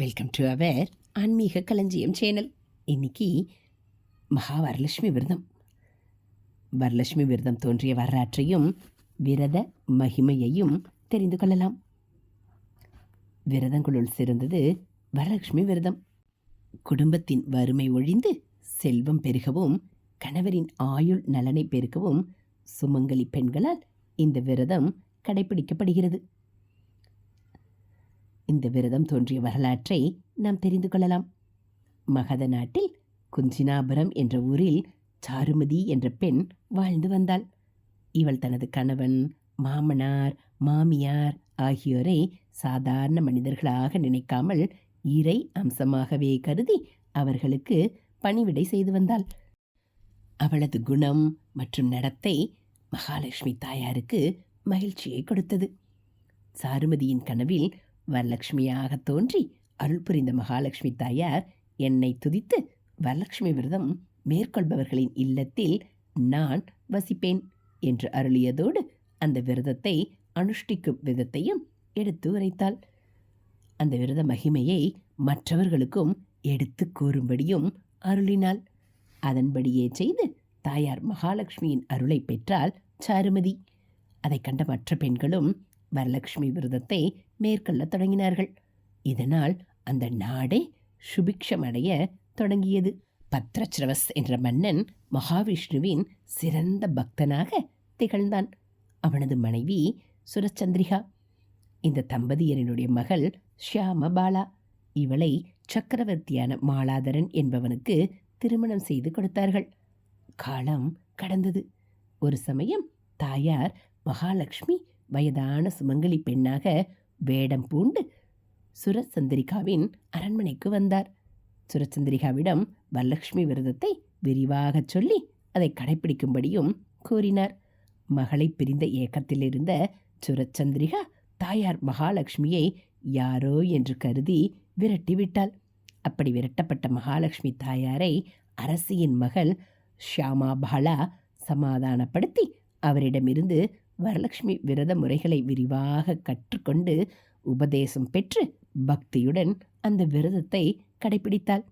Welcome to our ஆன்மீக களஞ்சியம் channel இன்னைக்கு மகா வரலட்சுமி விரதம் வரலட்சுமி விரதம் தோன்றிய வரலாற்றையும் விரத மகிமையையும் தெரிந்து கொள்ளலாம். விரதங்களுள் சிறந்தது வரலட்சுமி விரதம். குடும்பத்தின் வறுமை ஒழிந்து செல்வம் பெருகவும் கணவரின் ஆயுள் நலனை பெருக்கவும் சுமங்கலி பெண்களால் இந்த விரதம் கடைபிடிக்கப்படுகிறது இந்த விரதம் தோன்றிய வரலாற்றை நாம் தெரிந்து கொள்ளலாம். மகத நாட்டில் குஞ்சினாபுரம் என்ற ஊரில் சாருமதி என்ற பெண் வாழ்ந்து வந்தாள். இவள் தனது கணவன் மாமனார் மாமியார் ஆகியோரை சாதாரண மனிதர்களாக நினைக்காமல் இறை அம்சமாகவே கருதி அவர்களுக்கு பணிவிடை செய்து வந்தாள். அவளது குணம் மற்றும் நடத்தை மகாலட்சுமி தாயாருக்கு மகிழ்ச்சியை கொடுத்தது. சாருமதியின் கனவில் வரலட்சுமியாக தோன்றி அருள் புரிந்த மகாலட்சுமி தாயார் என்னை துதித்து வரலட்சுமி விரதம் மேற்கொள்பவர்களின் இல்லத்தில் நான் வசிப்பேன் என்று அருளியதோடு அந்த விரதத்தை அனுஷ்டிக்கும் விதத்தையும் எடுத்து உரைத்தாள். அந்த விரத மகிமையை மற்றவர்களுக்கும் எடுத்து கூறும்படியும் அருளினாள். அதன்படியே செய்து தாயார் மகாலட்சுமியின் அருளை பெற்றால் சாருமதி. அதைக் கண்ட மற்ற பெண்களும் வரலட்சுமி விரதத்தை மேற்கொள்ளத் தொடங்கினார்கள். இதனால் அந்த நாடே சுபிக்ஷமடைய தொடங்கியது. பத்ரச்ரவஸ் என்ற மன்னன் மகாவிஷ்ணுவின் சிறந்த பக்தனாக திகழ்ந்தான். அவனது மனைவி சுரச்சந்திரிகா. இந்த தம்பதியரினுடைய மகள் ஷியாம பாலா இவளை சக்கரவர்த்தியான மாலாதரன் என்பவனுக்கு திருமணம் செய்து கொடுத்தார்கள். காலம் கடந்தது. ஒரு சமயம் தாயார் மகாலட்சுமி வயதான சுமங்கலி பெண்ணாக வேடம் பூண்டு சுரசந்திரிகாவின் அரண்மனைக்கு வந்தார். சுரச்சந்திரிகாவிடம் வரலட்சுமி விரதத்தை விரிவாகச் சொல்லி அதை கடைபிடிக்கும்படியும் கூறினார். மகளை பிரிந்த ஏக்கத்தில் இருந்த சுரச்சந்திரிகா தாயார் மகாலட்சுமியை யாரோ என்று கருதி விரட்டிவிட்டாள். அப்படி விரட்டப்பட்ட மகாலட்சுமி தாயாரை அரசியின் மகள் ஷியாமாபாலா சமாதானப்படுத்தி அவரிடமிருந்து வரலட்சுமி விரத முறைகளை விரிவாக கற்றுக்கொண்டு உபதேசம் பெற்று பக்தியுடன் அந்த விரதத்தை கடைபிடித்தாள்.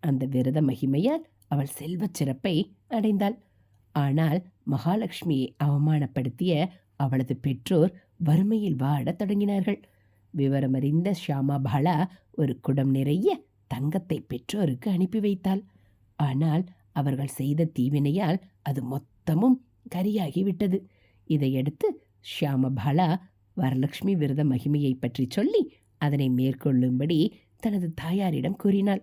அந்த விரத மகிமையால் அவள் செல்வச் சிறப்பை அடைந்தாள். ஆனால் மகாலட்சுமியை அவமானப்படுத்திய அவளது பெற்றோர் வறுமையில் வாடத் தொடங்கினார்கள். விவரமறிந்த ஷியாமாபாலா ஒரு குடம் நிறைய தங்கத்தை பெற்றோருக்கு அனுப்பி வைத்தாள். ஆனால் அவர்கள் செய்த தீவினையால் அது மொத்தமும் கரியாகிவிட்டது. இதையடுத்து ஷியாமபாலா வரலட்சுமி விரத மகிமையை பற்றி சொல்லி அதனை மேற்கொள்ளும்படி தனது தாயாரிடம் கூறினாள்.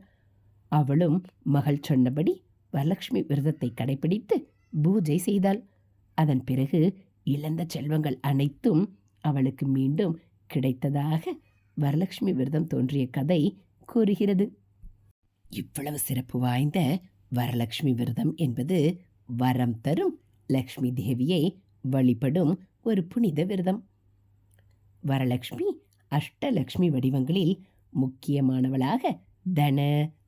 அவளும் மகள் சொன்னபடி வரலட்சுமி விரதத்தை கடைபிடித்து பூஜை செய்தாள். அதன் பிறகு இழந்த செல்வங்கள் அனைத்தும் அவளுக்கு மீண்டும் கிடைத்ததாக வரலட்சுமி விரதம் தோன்றிய கதை கூறுகிறது. இவ்வளவு சிறப்பு வாய்ந்த வரலட்சுமி விரதம் என்பது வரம் தரும் லக்ஷ்மி தேவியை வழிபடும் ஒரு புனித விரதம். வரலட்சுமி அஷ்டலக்ஷ்மி வடிவங்களில் முக்கியமானவளாக தன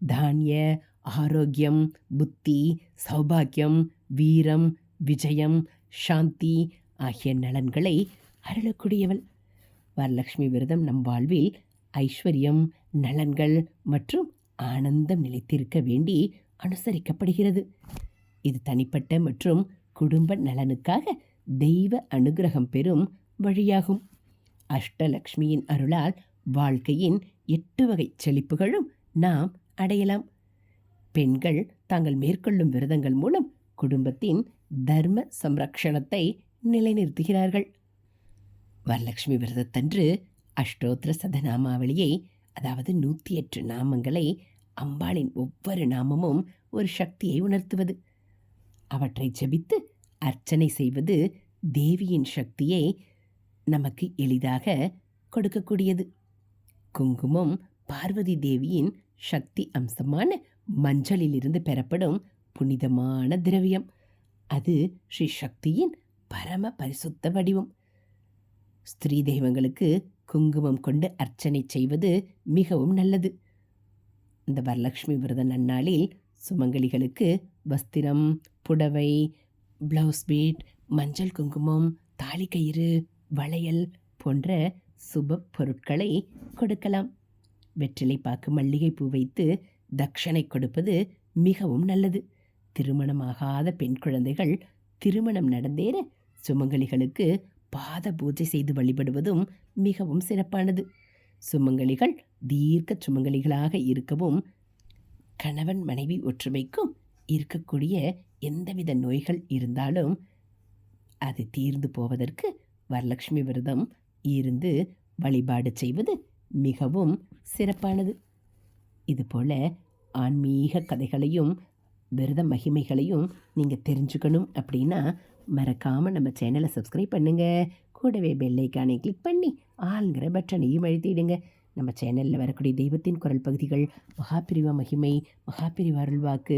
தானிய ஆரோக்கியம் புத்தி சௌபாக்கியம் வீரம் விஜயம் சாந்தி ஆகிய நலன்களை அருளக்கூடியவள். வரலட்சுமி விரதம் நம் வாழ்வில் ஐஸ்வர்யம் நலன்கள் மற்றும் ஆனந்தம் நிலைத்திருக்க வேண்டி அனுசரிக்கப்படுகிறது. இது தனிப்பட்ட மற்றும் குடும்ப நலனுக்காக தெய்வ அனுகிரகம் பெறும் வழியாகும். அஷ்டலக்ஷ்மியின் அருளால் வாழ்க்கையின் எட்டு வகை செழிப்புகளும் நாம் அடையலாம். பெண்கள் தாங்கள் மேற்கொள்ளும் விரதங்கள் மூலம் குடும்பத்தின் தர்ம சம்ரக்ஷணத்தை நிலைநிறுத்துகிறார்கள். வரலட்சுமி விரதத்தன்று அஷ்டோத்திர சதநாமாவளியை அதாவது நூற்றி எட்டு நாமங்களை அம்பாளின் ஒவ்வொரு நாமமும் ஒரு சக்தியை உணர்த்துவது. அவற்றை ஜெபித்து அர்ச்சனை செய்வது தேவியின் சக்தியை நமக்கு எளிதாக கொடுக்கக்கூடியது. குங்குமம் பார்வதி தேவியின் சக்தி அம்சமான மஞ்சளிலிருந்து பெறப்படும் புனிதமான திரவியம். அது ஸ்ரீ சக்தியின் பரம பரிசுத்த வடிவம். ஸ்திரீ தெய்வங்களுக்கு குங்குமம் கொண்டு அர்ச்சனை செய்வது மிகவும் நல்லது. இந்த வரலட்சுமி விரத நன்னாளில் சுமங்கலிகளுக்கு வஸ்திரம் புடவை ப்ளவுஸ் பீட் மஞ்சள் குங்குமம் தாலிக்கயிறு வளையல் போன்ற சுப பொருட்களை கொடுக்கலாம். வெற்றிலை பாக்கு மல்லிகைப்பூ வைத்து தட்சணை கொடுப்பது மிகவும் நல்லது. திருமணமாகாத பெண் குழந்தைகள் திருமணம் நடந்தேற சுமங்கலிகளுக்கு பாத பூஜை செய்து வழிபடுவதும் மிகவும் சிறப்பானது. சுமங்கலிகள் தீர்க்க சுமங்கலிகளாக இருக்கவும் கணவன் மனைவி ஒற்றுமைக்கும் இருக்கக்கூடிய எந்தவித நோய்கள் இருந்தாலும் அது தீர்ந்து போவதற்கு வரலட்சுமி விரதம் இருந்து வழிபாடு செய்வது மிகவும் சிறப்பானது. இதுபோல் ஆன்மீக கதைகளையும் விரத மகிமைகளையும் நீங்கள் தெரிஞ்சுக்கணும் அப்படின்னா மறக்காமல் நம்ம சேனலை சப்ஸ்கிரைப் பண்ணுங்கள் கூடவே பெல்லைக்கானை கிளிக் பண்ணி ஆளுங்கிற பட்டனையும் அழுத்திடுங்க. நம்ம சேனலில் வரக்கூடிய தெய்வத்தின் குரல் பகுதிகள் மகாபிரிவா மகிமை மகாபிரிவா அருள்வாக்கு